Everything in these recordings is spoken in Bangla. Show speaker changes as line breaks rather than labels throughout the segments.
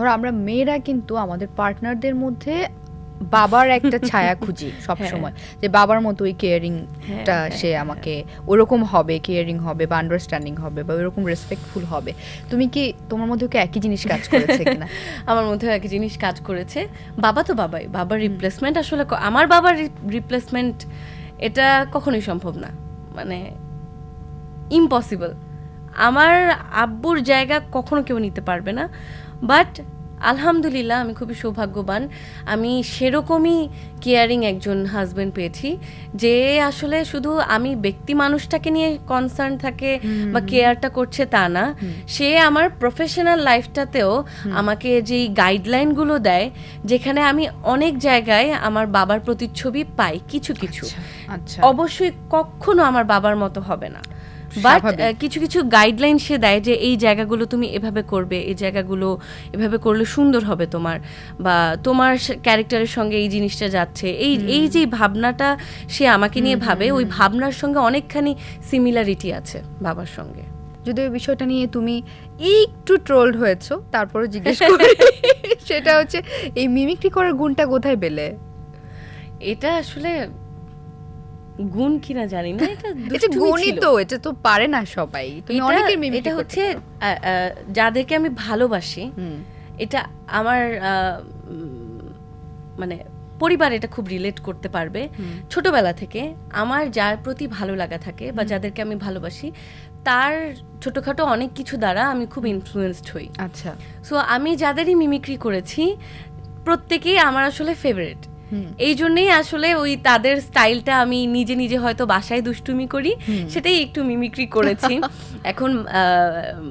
ধরো আমরা মেয়েরা কিন্তু আমাদের পার্টনারদের মধ্যে বাবার একটা ছায়া খুঁজি সব সময় যে বাবার মতো ওই কেয়ারিংটা
হ্যাঁ,
সে আমাকে ওরকম হবে কেয়ারিং হবে বা আন্ডারস্ট্যান্ডিং হবে বা ওরকম রেসপেক্টফুল হবে। তুমি কি তোমার মধ্যে কি একই জিনিস কাজ করেছে কিনা?
আমার মধ্যে একই জিনিস কাজ করেছে। বাবা তো বাবাই বাবার রিপ্লেসমেন্ট আসলে আমার বাবার রিপ্লেসমেন্ট এটা কখনোই সম্ভব না। মানে ইম্পসিবল আমার আব্বুর জায়গা কখনো কেউ নিতে পারবে না। বাট আলহামদুলিল্লাহ আমি খুবই সৌভাগ্যবান। আমি সেরকমই কেয়ারিং একজন হাজবেন্ড পেয়েছি যে আসলে শুধু আমি ব্যক্তি মানুষটাকে নিয়ে কনসার্ন থাকে বা কেয়ারটা করছে তা না। সে আমার প্রফেশনাল লাইফটাতেও আমাকে যেই গাইডলাইনগুলো দেয় যেখানে আমি অনেক জায়গায় আমার বাবার প্রতিচ্ছবি পাই কিছু কিছু।
আচ্ছা।
অবশ্যই কখনো আমার বাবার মতো হবে না। বাট কিছু কিছু গাইডলাইন সে দেয় যে এই জায়গাগুলো তুমি এভাবে করবে এই জায়গাগুলো এভাবে করলে সুন্দর হবে তোমার বা তোমার ক্যারেক্টারের সঙ্গে এই জিনিসটা যাচ্ছে। এই এই যে ভাবনাটা সে আমাকে নিয়ে ভাবে ওই ভাবনার সঙ্গে অনেকখানি সিমিলারিটি আছে বাবার সঙ্গে।
যদি ওই বিষয়টা নিয়ে তুমি একটু ট্রোলড হয়েছো তারপরে জিজ্ঞেস করি। সেটা হচ্ছে এই মিমিক্রি করার গুণটা কোথায় পেলে?
এটা আসলে গুণ কিনা জানি না এটা
এটা
দুষ্টুমি
গুণই তো এটা তো পারে না সবাই। তুমি
এটা-
অনেকের
এটা হচ্ছে যাদেরকে আমি ভালোবাসি এটা আমার মানে পরিবার এটা খুব রিলেট করতে পারবে। ছোটবেলা থেকে আমার যার প্রতি ভালো লাগা থাকে বা যাদেরকে আমি ভালোবাসি তার ছোটখাটো অনেক কিছু দ্বারা আমি খুব ইনফ্লুয়েসড হই।
আচ্ছা।
সো আমি যাদেরই মিমিক্রি করেছি প্রত্যেকেই আমার আসলে ফেভারিট। এই জন্যই আসলে ওই তাদের স্টাইলটা আমি নিজে নিজে হয়তো বাসায় দুষ্টুমি করি সেটাই একটু মিমিক্রি করেছি। এখন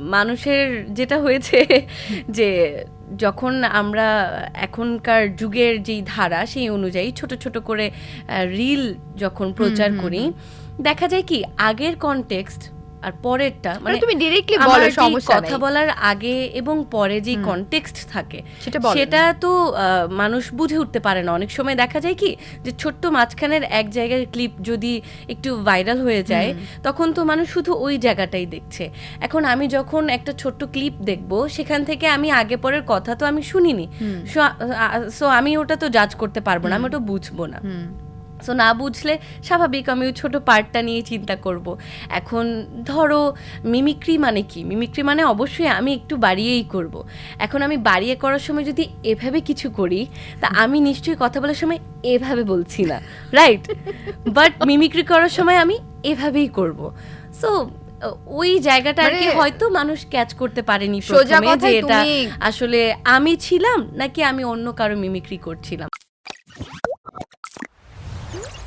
মানুষের যেটা হয়েছে যে যখন আমরা এখনকার যুগের যেই ধারা সেই অনুযায়ী ছোট ছোট করে রিল যখন প্রচার করি দেখা যায় কি আগের কনটেক্সট আর পরেরটা
মানে তুমি ডিরেক্টলি বলো সমস্যা
কথা বলার আগে এবং পরে যে কনটেক্সট থাকে
সেটা
তো মানুষ বুঝে উঠতে পারে না। অনেক সময় দেখা যায় কি যে ছোট্ট মাঝখানের এক জায়গার ক্লিপ যদি একটু ভাইরাল হয়ে যায় তখন তো মানুষ শুধু ওই জায়গাটাই দেখছে। এখন আমি যখন একটা ছোট্ট ক্লিপ দেখব সেখান থেকে আমি আগে পরের কথা তো আমি শুনিনি। সো আমি ওটা তো জাজ করতে পারব না আমি ওটা বুঝব না। সো না বুঝলে স্বাভাবিক আমি ওই ছোট পার্টটা নিয়ে চিন্তা করব। এখন ধরো মিমিক্রি মানে কি? মিমিক্রি মানে অবশ্যই আমি একটু বাড়িয়েই করব। এখন আমি বাড়িয়ে করার সময় যদি এভাবে কিছু করি তা আমি নিশ্চয়ই কথা বলার সময় এভাবে বলছি না রাইট বাট মিমিক্রি করার সময় আমি এভাবেই করব। সো ওই জায়গাটা আর কি
মানে-
হয়তো মানুষ ক্যাচ করতে পারেনি প্রথমে যে এটা আসলে আমি ছিলাম নাকি আমি অন্য কারও মিমিক্রি করছিলাম। Mm-hmm.